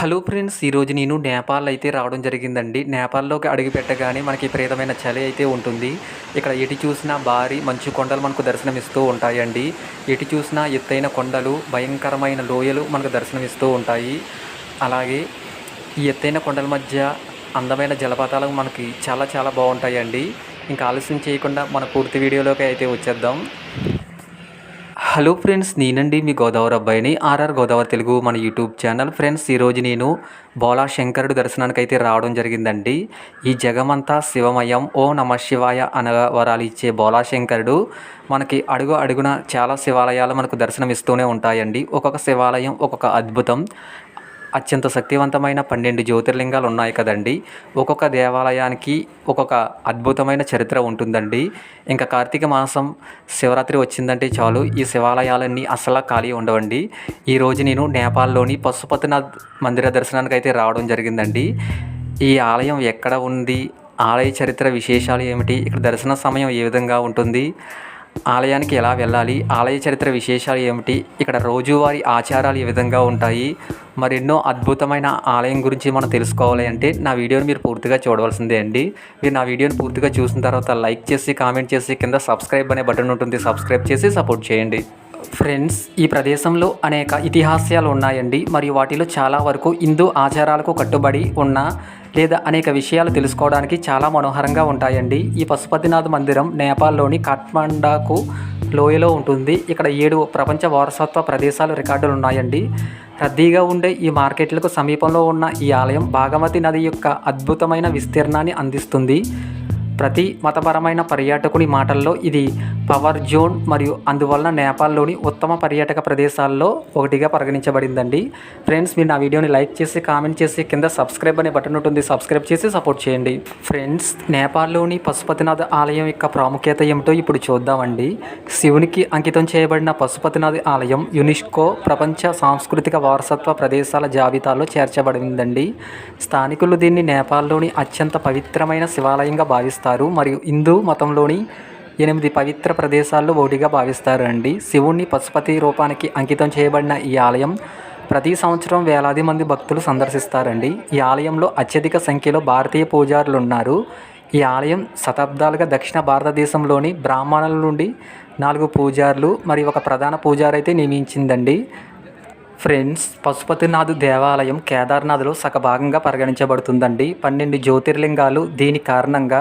Hello friends ఈరోజు నేను నేపాల్ అయితే రావడం జరిగిందండి. నేపాల్లోకి అడుగు పెట్టగానే మనకి విపరీతమైన చలి అయితే ఉంటుంది. ఇక్కడ ఎటు చూసినా భారీ మంచు కొండలు మనకు దర్శనమిస్తూ ఉంటాయండి. ఎటు చూసినా ఎత్తైన కొండలు భయంకరమైన లోయలు మనకు దర్శనమిస్తూ ఉంటాయి. అలాగే ఈ ఎత్తైన కొండల మధ్య అందమైన జలపాతాలు మనకి చాలా చాలా బాగుంటాయండి. ఇంకా ఆలస్యం చేయకుండా మన పూర్తి వీడియోలోకి అయితే వచ్చేద్దాం. హలో ఫ్రెండ్స్ నేనండి మీ గోదావరి అబ్బాయిని ఆర్ఆర్ గోదావరి తెలుగు మన యూట్యూబ్ ఛానల్. ఫ్రెండ్స్ ఈరోజు నేను బోలా శంకరుడు దర్శనానికి అయితే రావడం జరిగిందండి. ఈ జగమంతా శివమయం ఓ నమ శివాయ అనగా వరాలు ఇచ్చే బోలా శంకరుడు మనకి అడుగు అడుగున చాలా శివాలయాలు మనకు దర్శనమిస్తూనే ఉంటాయండి. ఒక్కొక్క శివాలయం ఒక్కొక్క అద్భుతం. అత్యంత శక్తివంతమైన పన్నెండు జ్యోతిర్లింగాలు ఉన్నాయి కదండి. ఒక్కొక్క దేవాలయానికి ఒక్కొక్క అద్భుతమైన చరిత్ర ఉంటుందండి. ఇంకా కార్తీక మాసం శివరాత్రి వచ్చిందంటే చాలు ఈ శివాలయాలన్నీ అసలు ఖాళీ ఉండవండి. ఈరోజు నేను నేపాల్లోని పశుపతినాథ్ మందిర దర్శనానికి అయితే రావడం జరిగిందండి. ఈ ఆలయం ఎక్కడ ఉంది? ఆలయ చరిత్ర విశేషాలు ఏమిటి? ఇక్కడ దర్శన సమయం ఏ విధంగా ఉంటుంది? ఆలయానికి ఎలా వెళ్ళాలి? ఆలయ చరిత్ర విశేషాలు ఏమిటి? ఇక్కడ రోజువారీ ఆచారాలు ఏ విధంగా ఉంటాయి? మరెన్నో అద్భుతమైన ఆలయం గురించి మనం తెలుసుకోవాలి అంటే నా వీడియోని మీరు పూర్తిగా చూడవలసిందే అండి. మీరు నా వీడియోని పూర్తిగా చూసిన తర్వాత లైక్ చేసి కామెంట్ చేసి కింద సబ్స్క్రైబ్ అనే బటన్ ఉంటుంది. సబ్స్క్రైబ్ చేసి సపోర్ట్ చేయండి. ఫ్రెండ్స్ ఈ ప్రదేశంలో అనేక ఇతిహాసాలు ఉన్నాయండి. మరియు వాటిలో చాలా వరకు హిందూ ఆచారాలకు కట్టుబడి ఉన్న లేదా అనేక విషయాలు తెలుసుకోవడానికి చాలా మనోహరంగా ఉంటాయండి. ఈ పశుపతినాథ్ మందిరం నేపాల్లోని కాఠ్మండాకు లోయలో ఉంటుంది. ఇక్కడ ఏడు ప్రపంచ వారసత్వ ప్రదేశాలు రికార్డులు ఉన్నాయండి. రద్దీగా ఉండే ఈ మార్కెట్లకు సమీపంలో ఉన్న ఈ ఆలయం భాగమతి నది యొక్క అద్భుతమైన విస్తీర్ణాన్ని అందిస్తుంది. ప్రతి మతపరమైన పర్యాటకుని మాటల్లో ఇది పవర్ జోన్ మరియు అందువలన నేపాల్లోని ఉత్తమ పర్యాటక ప్రదేశాల్లో ఒకటిగా పరిగణించబడిందండి. ఫ్రెండ్స్ మీరు నా వీడియోని లైక్ చేసి కామెంట్ చేసి కింద సబ్స్క్రైబ్ అనే బటన్ ఉంటుంది. సబ్స్క్రైబ్ చేసి సపోర్ట్ చేయండి. ఫ్రెండ్స్ నేపాల్లోని పశుపతినాథ్ ఆలయం యొక్క ప్రాముఖ్యత ఏమిటో ఇప్పుడు చూద్దామండి. శివునికి అంకితం చేయబడిన పశుపతినాథ్ ఆలయం యునెస్కో ప్రపంచ సాంస్కృతిక వారసత్వ ప్రదేశాల జాబితాలో చేర్చబడిందండి. స్థానికులు దీన్ని నేపాల్లోని అత్యంత పవిత్రమైన శివాలయంగా భావిస్తారు. మరియు హిందూ మతంలోని ఎనిమిది పవిత్ర ప్రదేశాల్లో ఒకటిగా భావిస్తారు అండి శివుణ్ణి పశుపతి రూపానికి అంకితం చేయబడిన ఈ ఆలయం ప్రతి సంవత్సరం వేలాది మంది భక్తులు సందర్శిస్తారండి. ఈ ఆలయంలో అత్యధిక సంఖ్యలో భారతీయ పూజారులు ఉన్నారు ఈ ఆలయం శతాబ్దాలుగా దక్షిణ భారతదేశంలోని బ్రాహ్మణుల నుండి నాలుగు పూజారులు మరియు ఒక ప్రధాన పూజారైతే అయితే నియమించిందండి. ఫ్రెండ్స్ పశుపతినాథ్ దేవాలయం కేదార్నాథ్లో సగభాగంగా పరిగణించబడుతుందండి. పన్నెండు జ్యోతిర్లింగాలు దీని కారణంగా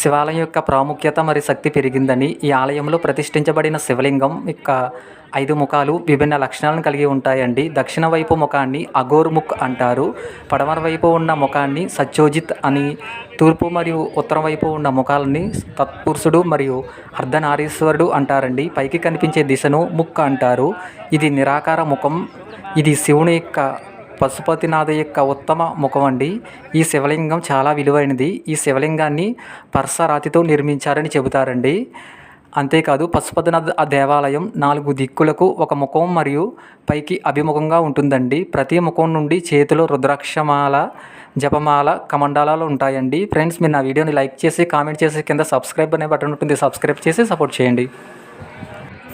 శివాలయం యొక్క ప్రాముఖ్యత మరియు శక్తి పెరిగిందని ఈ ఆలయంలో ప్రతిష్ఠించబడిన శివలింగం యొక్క ఐదు ముఖాలు విభిన్న లక్షణాలను కలిగి ఉంటాయండి. దక్షిణ వైపు ముఖాన్ని అఘోర్ ముఖ్ అంటారు. పడమర వైపు ఉన్న ముఖాన్ని సత్యోజిత్ అని తూర్పు మరియు ఉత్తరం వైపు ఉన్న ముఖాలని తత్పురుషుడు మరియు అర్ధనారీశ్వరుడు అంటారండి. పైకి కనిపించే దిశను ముక్ అంటారు. ఇది నిరాకార ముఖం. ఇది శివుని యొక్క పశుపతినాథ యొక్క ఉత్తమ ముఖం అండి. ఈ శివలింగం చాలా విలువైనది. ఈ శివలింగాన్ని పర్సరాతితో నిర్మించారని చెబుతారండి. అంతేకాదు పశుపతినాథ్ ఆ దేవాలయం నాలుగు దిక్కులకు ఒక ముఖం మరియు పైకి అభిముఖంగా ఉంటుందండి. ప్రతి ముఖం నుండి చేతిలో రుద్రాక్షమాల జపమాల కమండాలాలు ఉంటాయండి. ఫ్రెండ్స్ మీరు నా వీడియోని లైక్ చేసి కామెంట్ చేసి కింద సబ్స్క్రైబ్ అనే బటన్ ఉంటుంది. సబ్స్క్రైబ్ చేసి సపోర్ట్ చేయండి.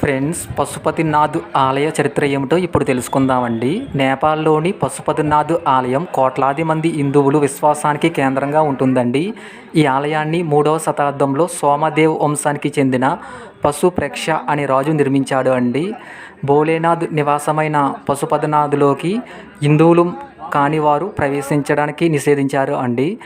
ఫ్రెండ్స్ పశుపతినాథ్ ఆలయ చరిత్ర ఏమిటో ఇప్పుడు తెలుసుకుందామండి. నేపాల్లోని పశుపతినాథ్ ఆలయం కోట్లాది మంది హిందువులు విశ్వాసానికి కేంద్రంగా ఉంటుందండి. ఈ ఆలయాన్ని మూడవ శతాబ్దంలో సోమదేవ్ వంశానికి చెందిన పశు ప్రేక్ష అనే రాజు నిర్మించాడు అండి. భోలేనాథ్ నివాసమైన పశుపతినాథ్లోకి హిందువులు కానివారు ప్రవేశించడానికి నిషేధించారు అండి.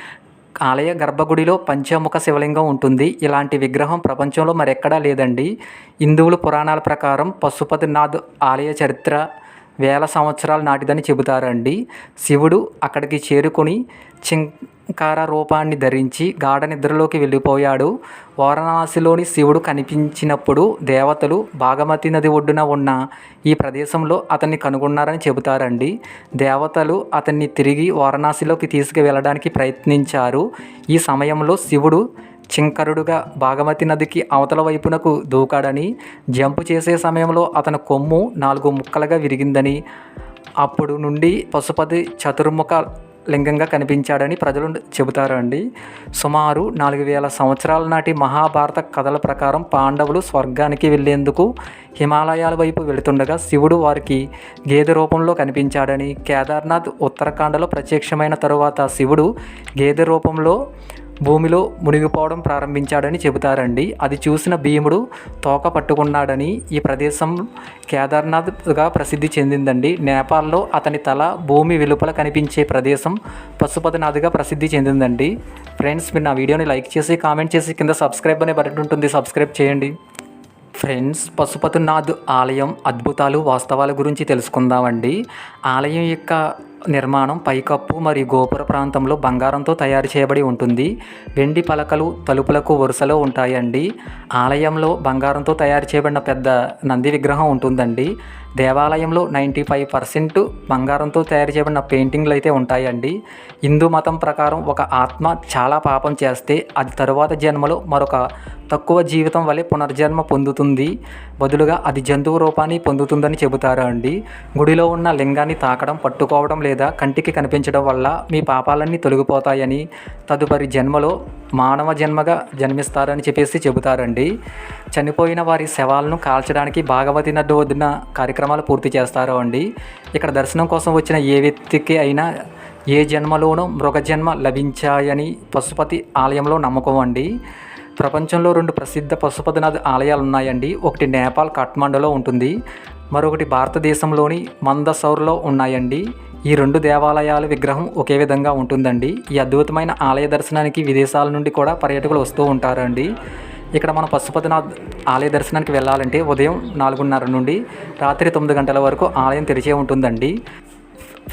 ఆలయ గర్భగుడిలో పంచముఖ శివలింగం ఉంటుంది. ఇలాంటి విగ్రహం ప్రపంచంలో మరెక్కడా లేదండి. హిందువుల పురాణాల ప్రకారం పశుపతినాథ్ ఆలయ చరిత్ర వేల సంవత్సరాల నాటిదని చెబుతారండి. శివుడు అక్కడికి చేరుకొని కార రూపాన్ని ధరించి గాఢ నిద్రలోకి వెళ్ళిపోయాడు. వారణాసిలోని శివుడు కనిపించినప్పుడు దేవతలు భాగమతి నది ఒడ్డున ఉన్న ఈ ప్రదేశంలో అతన్ని కనుగొన్నారని చెబుతారండి. దేవతలు అతన్ని తిరిగి వారణాసిలోకి తీసుకువెళ్ళడానికి ప్రయత్నించారు. ఈ సమయంలో శివుడు చింకరుడుగా భాగమతి నదికి అవతల వైపునకు దూకాడని జంపు చేసే సమయంలో అతని కొమ్ము నాలుగు ముక్కలుగా విరిగిందని. అప్పుడు నుండి పశుపతి చతుర్ముఖ లింగంగా కనిపించాడని ప్రజలు చెబుతారు అండి సుమారు నాలుగు వేల సంవత్సరాల నాటి మహాభారత కథల ప్రకారం పాండవులు స్వర్గానికి వెళ్ళేందుకు హిమాలయాల వైపు వెళుతుండగా శివుడు వారికి గేదె రూపంలో కనిపించాడని కేదార్నాథ్ ఉత్తరాఖండలో ప్రత్యక్షమైన తరువాత శివుడు గేదె రూపంలో భూమిలో మునిగిపోవడం ప్రారంభించాడని చెబుతారండి. అది చూసిన భీముడు తోక పట్టుకున్నాడని ఈ ప్రదేశం కేదార్నాథ్గా ప్రసిద్ధి చెందిందండి. నేపాల్లో అతని తల భూమి వెలుపల కనిపించే ప్రదేశం పశుపతినాథ్గా ప్రసిద్ధి చెందిందండి. ఫ్రెండ్స్ మీరు నా వీడియోని లైక్ చేసి కామెంట్ చేసి కింద సబ్స్క్రైబ్ అనే బటన్ ఉంటుంది. సబ్స్క్రైబ్ చేయండి. ఫ్రెండ్స్ పశుపతినాథ్ ఆలయం అద్భుతాలు వాస్తవాల గురించి తెలుసుకుందామండి. ఆలయం యొక్క నిర్మాణం పైకప్పు మరియు గోపుర ప్రాంతంలో బంగారంతో తయారు చేయబడి ఉంటుంది. వెండి పలకలు తలుపులకు వరుసలో ఉంటాయండి. ఆలయంలో బంగారంతో తయారు చేయబడిన పెద్ద నంది విగ్రహం ఉంటుందండి. దేవాలయంలో నైంటీ ఫైవ్ పర్సెంట్ బంగారంతో తయారు చేయబడిన పెయింటింగ్లు అయితే ఉంటాయండి. హిందూ మతం ప్రకారం ఒక ఆత్మ చాలా పాపం చేస్తే అది తరువాత జన్మలో మరొక తక్కువ జీవితం వలె పునర్జన్మ పొందుతుంది. బదులుగా అది జంతువు రూపాన్ని పొందుతుందని చెబుతారా అండి? గుడిలో ఉన్న లింగాన్ని తాకడం పట్టుకోవడం లేదా కంటికి కనిపించడం వల్ల మీ పాపాలన్నీ తొలగిపోతాయని తదుపరి జన్మలో మానవ జన్మగా జన్మిస్తారని చెప్పేసి చెబుతారండి చనిపోయిన వారి శవాలను కాల్చడానికి భాగవతి నడ్డు వదిన కార్యక్రమాలు పూర్తి చేస్తారు అండి? ఇక్కడ దర్శనం కోసం వచ్చిన ఏ వ్యక్తికి అయినా ఏ జన్మలోనూ మృగజన్మ లభించాయని పశుపతి ఆలయంలో నమ్మకం అండి. ప్రపంచంలో రెండు ప్రసిద్ధ పశుపతినాథ్ ఆలయాలు ఉన్నాయండి ఒకటి నేపాల్ కాఠ్మండూలో ఉంటుంది. మరొకటి భారతదేశంలోని మందసౌర్లో ఉన్నాయండి. ఈ రెండు దేవాలయాల విగ్రహం ఒకే విధంగా ఉంటుందండి. ఈ అద్భుతమైన ఆలయ దర్శనానికి విదేశాల నుండి కూడా పర్యాటకులు వస్తూ ఉంటారండి. ఇక్కడ మనం పశుపతినాథ్ ఆలయ దర్శనానికి వెళ్ళాలంటే ఉదయం నాలుగున్నర నుండి రాత్రి తొమ్మిది గంటల వరకు ఆలయం తెరిచే ఉంటుందండి.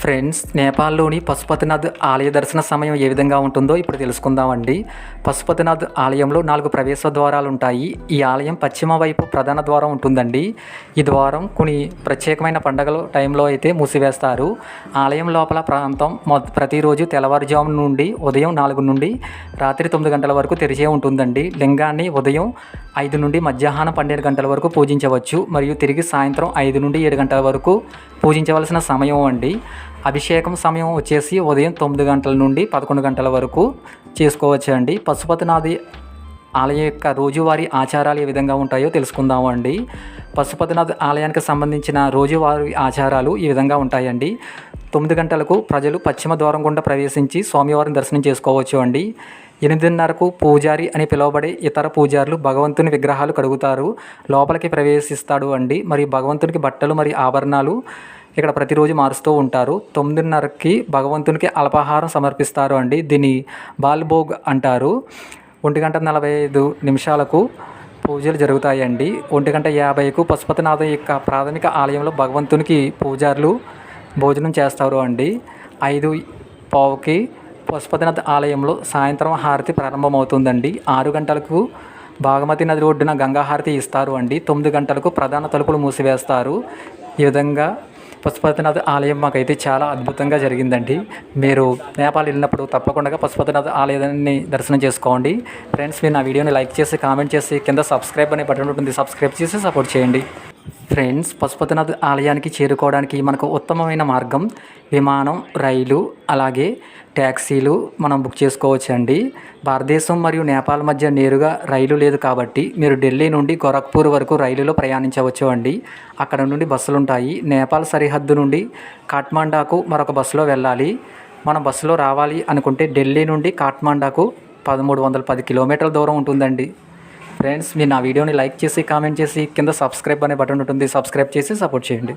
ఫ్రెండ్స్ నేపాల్లోని పశుపతినాథ్ ఆలయ దర్శన సమయం ఏ విధంగా ఉంటుందో ఇప్పుడు తెలుసుకుందామండి. పశుపతినాథ్ ఆలయంలో నాలుగు ప్రవేశ ద్వారాలు ఉంటాయి ఈ ఆలయం పశ్చిమ వైపు ప్రధాన ద్వారం ఉంటుందండి. ఈ ద్వారం కొన్ని ప్రత్యేకమైన పండగల టైంలో అయితే మూసివేస్తారు. ఆలయం లోపల ప్రాంతం మొ ప్రతిరోజు తెల్లవారుజాము నుండి ఉదయం నాలుగు నుండి రాత్రి తొమ్మిది గంటల వరకు తెరిచే ఉంటుందండి. లింగాన్ని ఉదయం ఐదు నుండి మధ్యాహ్నం పన్నెండు గంటల వరకు పూజించవచ్చు మరియు తిరిగి సాయంత్రం ఐదు నుండి ఏడు గంటల వరకు పూజించవలసిన సమయం అండి. అభిషేకం సమయం వచ్చేసి ఉదయం తొమ్మిది గంటల నుండి పదకొండు గంటల వరకు చేసుకోవచ్చు అండి. పశుపతినాథి ఆలయం యొక్క రోజువారీ ఆచారాలు ఏ విధంగా ఉంటాయో తెలుసుకుందాము అండి. పశుపతినాథ్ ఆలయానికి సంబంధించిన రోజువారీ ఆచారాలు ఈ విధంగా ఉంటాయండి. తొమ్మిది గంటలకు ప్రజలు పశ్చిమ ద్వారం గుండా ప్రవేశించి స్వామివారిని దర్శనం చేసుకోవచ్చు అండి. ఎనిమిదిన్నరకు పూజారి అని పిలువబడే ఇతర పూజారులు భగవంతుని విగ్రహాలు కడుగుతారు. లోపలికి ప్రవేశిస్తాడు అండి. మరి భగవంతునికి బట్టలు మరియు ఆభరణాలు ఇక్కడ ప్రతిరోజు మారుస్తూ ఉంటారు. తొమ్మిదిన్నరకి భగవంతునికి అల్పాహారం సమర్పిస్తారు అండి. దీన్ని బాల్భోగ్ అంటారు. ఒంటి గంట నలభై ఐదు నిమిషాలకు పూజలు జరుగుతాయండి. ఒంటి గంట యాభైకు పశుపతినాథ యొక్క ప్రాథమిక ఆలయంలో భగవంతునికి పూజారులు భోజనం చేస్తారు అండి. ఐదు పావుకి పశుపతినాథ్ ఆలయంలో సాయంత్రం హారతి ప్రారంభమవుతుందండి. ఆరు గంటలకు బాగమతి నది ఒడ్డున గంగాహారతి ఇస్తారు అండి. తొమ్మిది గంటలకు ప్రధాన తలుపులు మూసివేస్తారు. ఈ విధంగా పశుపతినాథ్ ఆలయం మాకైతే చాలా అద్భుతంగా జరిగిందండి. మీరు నేపాల్ వెళ్ళినప్పుడు తప్పకుండా పశుపతినాథ్ ఆలయాన్ని దర్శనం చేసుకోండి. ఫ్రెండ్స్ మీరు నా వీడియోని లైక్ చేసి కామెంట్ చేసి కింద సబ్స్క్రైబ్ అనే బటన్ ఉంటుంది. సబ్స్క్రైబ్ చేసి సపోర్ట్ చేయండి. ఫ్రెండ్స్ పశుపతినాథ్ ఆలయానికి చేరుకోవడానికి మనకు ఉత్తమమైన మార్గం విమానం రైలు అలాగే ట్యాక్సీలు మనం బుక్ చేసుకోవచ్చు అండి భారతదేశం మరియు నేపాల్ మధ్య నేరుగా రైలు లేదు కాబట్టి మీరు ఢిల్లీ నుండి గోరఖ్పూర్ వరకు రైలులో ప్రయాణించవచ్చు అండి. అక్కడ నుండి బస్సులు ఉంటాయి. నేపాల్ సరిహద్దు నుండి కాఠ్మాండాకు మరొక బస్సులో వెళ్ళాలి. మనం బస్సులో రావాలి అనుకుంటే ఢిల్లీ నుండి కాఠ్మాండాకు పదమూడు వందల పది కిలోమీటర్ల దూరం ఉంటుందండి. ఫ్రెండ్స్ మీరు నా వీడియోని లైక్ చేసి కామెంట్ చేసి కింద సబ్స్క్రైబ్ అనే బటన్ ఉంటుంది సబ్స్క్రైబ్ చేసి సపోర్ట్ చేయండి